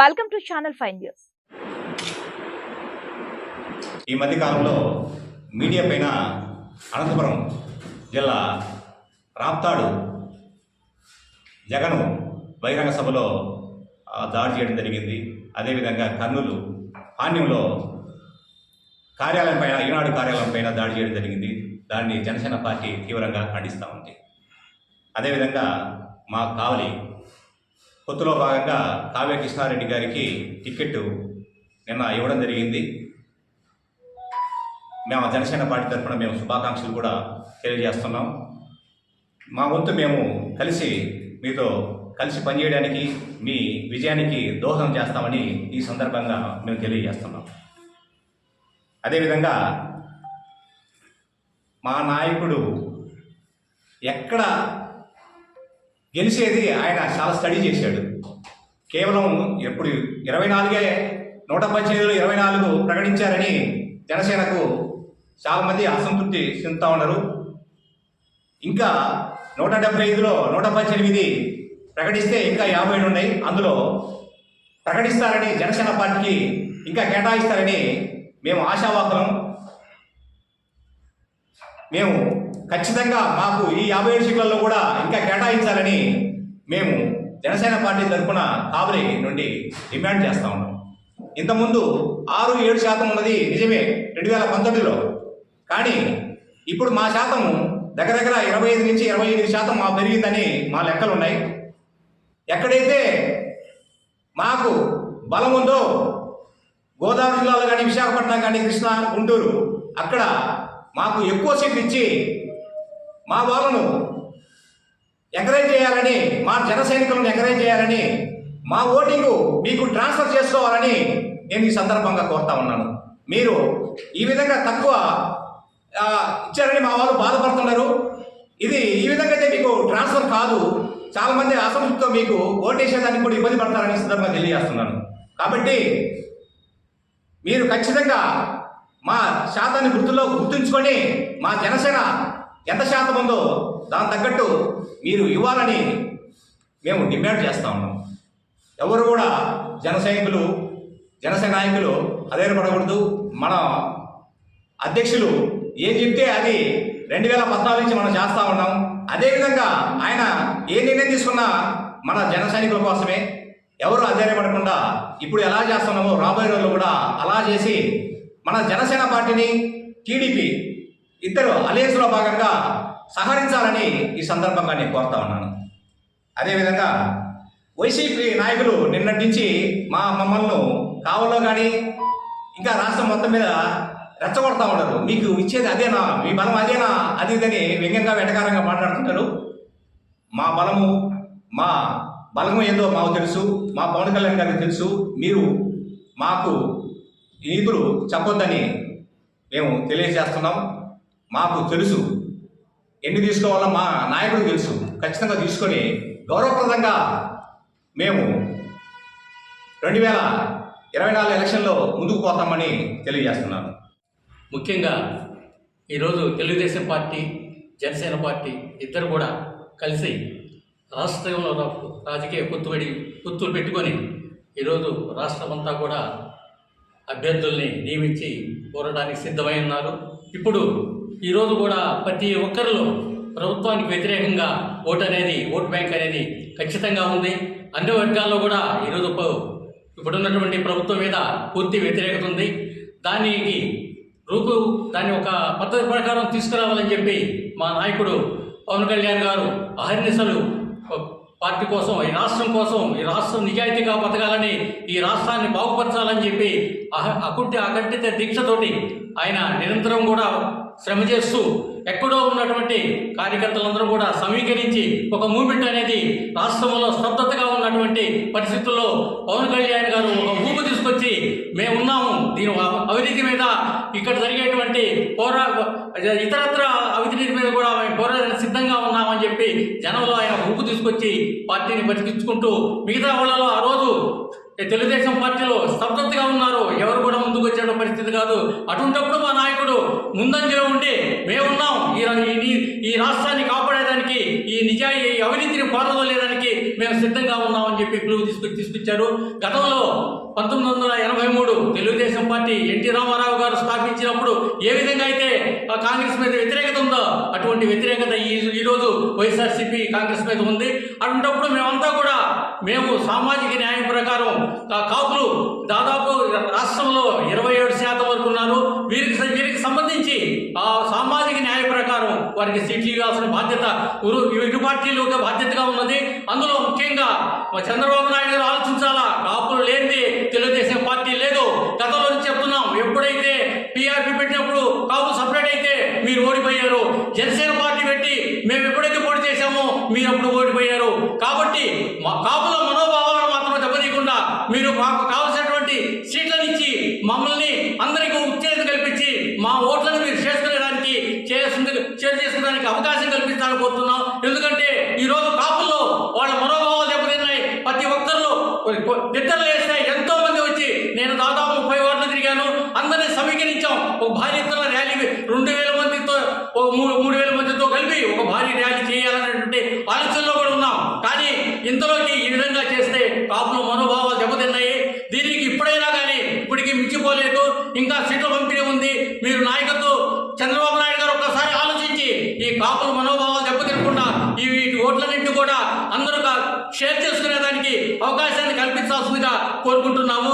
Welcome to channel five news ఈ మధ్య కాలంలో మీడియా పైన అనంతపురం జిల్లా రాప్తాడు జగను బహిరంగ సభలో దాడి చేయడం జరిగింది. అదేవిధంగా కర్నూలు పాణ్యంలో కార్యాలయం పైన ఈనాడు కార్యాలయం పైన దాడి చేయడం జరిగింది. దాన్ని జనసేన పార్టీ తీవ్రంగా ఖండిస్తూ ఉంది. అదేవిధంగా మా కావలి పొత్తులో భాగంగా కావ్య కృష్ణారెడ్డి గారికి టికెట్ నిన్న ఇవ్వడం జరిగింది. మేము జనసేన పార్టీ తరఫున మేము శుభాకాంక్షలు కూడా తెలియజేస్తున్నాం. మా వంతు మేము కలిసి మీతో కలిసి పనిచేయడానికి మీ విజయానికి దోహదం చేస్తామని ఈ సందర్భంగా మేము తెలియజేస్తున్నాం. అదేవిధంగా మా నాయకుడు ఎక్కడ గెలిచేది ఆయన చాలా స్టడీ చేశాడు. కేవలం ఎప్పుడు ఇరవై నాలుగే నూట పద్దెనిమిదిలో ఇరవై నాలుగు ప్రకటించారని జనసేనకు చాలామంది అసంతృప్తి చెందుతూ ఉన్నారు. ఇంకా నూట డెబ్బై ఐదులో నూట పద్దెనిమిది ప్రకటిస్తే ఇంకా యాభై ఏడు ఉన్నాయి. అందులో ప్రకటిస్తారని జనసేన పార్టీకి ఇంకా కేటాయిస్తారని మేము ఆశావాదం. మేము ఖచ్చితంగా మాకు ఈ యాభై ఏడు సీట్లలో కూడా ఇంకా కేటాయించాలని మేము జనసేన పార్టీ తరఫున కాబరి నుండి డిమాండ్ చేస్తా ఉన్నాం. ఇంతకుముందు ఆరు ఏడు శాతం ఉన్నది నిజమే రెండు వేల పంతొమ్మిదిలో. కానీ ఇప్పుడు మా శాతం దగ్గర దగ్గర ఇరవై ఐదు నుంచి ఇరవై ఎనిమిది శాతం మా పెరిగిందని మా లెక్కలు ఉన్నాయి. ఎక్కడైతే మాకు బలం ఉందో గోదావరి జిల్లాలో కానీ విశాఖపట్నం కానీ కృష్ణా గుంటూరు అక్కడ మాకు ఎక్కువ సీట్లు ఇచ్చి మా వాళ్ళను ఎంకరేజ్ చేయాలని మా జన సైనికులను ఎంకరేజ్ చేయాలని మా ఓటింగ్ మీకు ట్రాన్స్ఫర్ చేసుకోవాలని నేను ఈ సందర్భంగా కోరుతా ఉన్నాను. మీరు ఈ విధంగా తక్కువ ఇచ్చారని మా వాళ్ళు బాధపడుతున్నారు. ఇది ఈ విధంగా అయితే మీకు ట్రాన్స్ఫర్ కాదు. చాలామంది అసంతృప్తితో మీకు ఓటేసేదానికి కూడా ఇబ్బంది పడతారని సందర్భంగా తెలియజేస్తున్నాను. కాబట్టి మీరు ఖచ్చితంగా మా శాతాన్ని గుర్తులో గుర్తుంచుకొని మా జనసేన ఎంత శాతం ఉందో దాని తగ్గట్టు మీరు ఇవ్వాలని మేము డిమాండ్ చేస్తా ఉన్నాం. ఎవరు కూడా జన సైనికులు జనసేన నాయకులు అధైర్యపడకూడదు మన అధ్యక్షులు ఏం చెప్తే అది రెండు వేల పద్నాలుగు నుంచి మనం చేస్తా ఉన్నాం. అదేవిధంగా ఆయన ఏ నిర్ణయం తీసుకున్నా మన జన సైనికుల కోసమే. ఎవరు అధైర్యపడకుండా ఇప్పుడు ఎలా చేస్తున్నామో రాబోయే రోజుల్లో కూడా అలా చేసి మన జనసేన పార్టీని టీడీపీ ఇద్దరు అలేసులో భాగంగా సహకరించాలని ఈ సందర్భంగా నేను కోరుతా ఉన్నాను. అదేవిధంగా వైసీపీ నాయకులు నిన్నటి నుంచి మా మమ్మల్ని కావల్లో కానీ ఇంకా రాష్ట్రం మొత్తం మీద రెచ్చగొడతా ఉన్నారు మీకు ఇచ్చేది అదేనా? మీ బలం అదేనా? అది ఇదని వ్యంగ్యంగా వెటకారంగా మాట్లాడుతుంటారు. మా బలము మా బలము ఏందో మాకు తెలుసు. మా పవన్ కళ్యాణ్ గారికి తెలుసు. మీరు మాకు నిధులు చెప్పొద్దని మేము తెలియజేస్తున్నాం. మాకు తెలుసు. ఎన్ని తీసుకోవాలో మా నాయకుడికి తెలుసు. ఖచ్చితంగా తీసుకొని గౌరవప్రదంగా మేము రెండు వేల ఇరవై నాలుగు ఎలక్షన్లో ముందుకు పోతామని తెలియజేస్తున్నాను. ముఖ్యంగా ఈరోజు తెలుగుదేశం పార్టీ జనసేన పార్టీ ఇద్దరు కూడా కలిసి రాష్ట్రంలో రాజకీయ పొత్తుబడి పొత్తులు పెట్టుకొని ఈరోజు రాష్ట్రమంతా కూడా అభ్యర్థుల్ని నియమించి కోరడానికి సిద్ధమై ఉన్నారు. ఇప్పుడు ఈరోజు కూడా ప్రతి ఒక్కరిలో ప్రభుత్వానికి వ్యతిరేకంగా ఓటు అనేది ఓటు బ్యాంక్ అనేది ఖచ్చితంగా ఉంది. అన్ని వర్గాల్లో కూడా ఈరోజు ఇప్పుడున్నటువంటి ప్రభుత్వం మీద పూర్తి వ్యతిరేకత ఉంది. దానికి రూపు దాన్ని ఒక పద్ధతి ప్రకారం తీసుకురావాలని చెప్పి మా నాయకుడు పవన్ కళ్యాణ్ గారు అహర్నిశలు పార్టీ కోసం ఈ రాష్ట్రం కోసం ఈ రాష్ట్రం నిజాయితీగా బతకాలని ఈ రాష్ట్రాన్ని బాగుపరచాలని చెప్పి అహ అకుంఠ అకంఠిత దీక్షతోటి ఆయన నిరంతరం కూడా శ్రమ చేస్తూ ఎక్కడో ఉన్నటువంటి కార్యకర్తలందరూ కూడా సమీకరించి ఒక మూమెంట్ అనేది రాష్ట్రంలో స్తబ్దతగా ఉన్నటువంటి పరిస్థితుల్లో పవన్ కళ్యాణ్ గారు ఒక ఊపు తీసుకొచ్చి మేమున్నాము దీని అవినీతి మీద ఇక్కడ జరిగేటువంటి పోరా ఇతరత్ర అవినీతి మీద కూడా మేము పోరాడానికి సిద్ధంగా ఉన్నామని జనంలో ఆయన ఊపు తీసుకొచ్చి పార్టీని బతికించుకుంటూ మిగతా వాళ్ళలో ఆ రోజు తెలుగుదేశం పార్టీలో స్తబ్దతగా ఉన్నారు. ఎవరు కూడా ముందుకు వచ్చే పరిస్థితి కాదు. అటువంటప్పుడు మా నాయకుడు ముందంజలో ఉండి మేమున్నాం. ఈ ఈ- ఈ రాష్ట్రాన్ని కాపాడేదానికి ఈ నిజాయి అవినీతిని పారదోలేదానికి మేము సిద్ధంగా ఉన్నామని చెప్పి పిలుపు తీసుకొచ్చి తీసుకొచ్చారు. గతంలో పంతొమ్మిది వందల ఎనభై మూడు తెలుగుదేశం పార్టీ ఎన్టీ రామారావు గారు స్థాపించినప్పుడు ఏ విధంగా అయితే ఆ కాంగ్రెస్ మీద వ్యతిరేకత ఉందో అటువంటి వ్యతిరేకత ఈ ఈరోజు వైఎస్ఆర్సీపీ కాంగ్రెస్ మీద ఉంది. అటువంటప్పుడు మేమంతా కూడా మేము సామాజిక న్యాయం ప్రకారం కాపులు దాదాపు రాష్ట్రంలో ఇరవై ఏడు శాతం వరకు ఉన్నారు. వీరికి వీరికి సంబంధించి ఆ సామాజిక న్యాయ ప్రకారం వారికి సీట్లు ఇవ్వాల్సిన బాధ్యత ఇరు పార్టీలు ఒక బాధ్యతగా ఉన్నది. అందులో ముఖ్యంగా చంద్రబాబు నాయుడు గారు ఆలోచించాలా? కాపులు లేనిది తెలుగుదేశం పార్టీ లేదు. గతంలో నుంచి చెప్తున్నాం ఎప్పుడైతే పీఆర్పీ పెట్టినప్పుడు కాపులు సపరేట్ అయితే మీరు ఓడిపోయారు. జనసేన పార్టీ పెట్టి మేము ఎప్పుడైతే పోటీ చేశామో మీరు అప్పుడు ఓడిపోయారు. కాబట్టి మా కాపుల మనోభావం మీరు మాకు కావలసినటువంటి సీట్లను ఇచ్చి మమ్మల్ని అందరికీ ఉత్తేజం కల్పించి మా ఓట్లను మీరు చేసుకునేదానికి చేసింది చేరు చేసుకోవడానికి అవకాశం కల్పించాలని కోరుతున్నాం. ఎందుకంటే ఈరోజు కాపుల్లో వాళ్ళ మనోభావాలు దెబ్బతిన్నాయి. ప్రతి ఒక్కరిలో నిద్రలు వేస్తే ఎంతో మంది వచ్చి నేను దాదాపు ముప్పై ఓట్లు తిరిగాను. అందరినీ సమీకరించాం. ఒక భారీ ర్యాలీ రెండు వేల మందితో ఒక మూడు మూడు వేల మందితో కలిపి ఒక భారీ ర్యాలీ చేయాలనేటువంటి ఆలోచనలో కూడా ఉన్నాం కానీ ఇంతలోకి ఈ విధంగా చేస్తే కాపుల మనోభావాలు దెబ్బతిన్నాయి దీనికి ఇప్పుడైనా కానీ ఇప్పటికీ మించిపోలేదు ఇంకా సీట్ల మీరు నాయకత్వం చంద్రబాబు నాయుడు గారు ఒక్కసారి ఆలోచించి ఈ కాపుల మనోభావాలు దెబ్బతినకుండా ఈ వీటి ఓట్లన్నింటినీ కూడా అందరూ షేర్ షేర్ చేసుకునేదానికి అవకాశాన్ని కల్పించాల్సిందిగా కోరుకుంటున్నాము.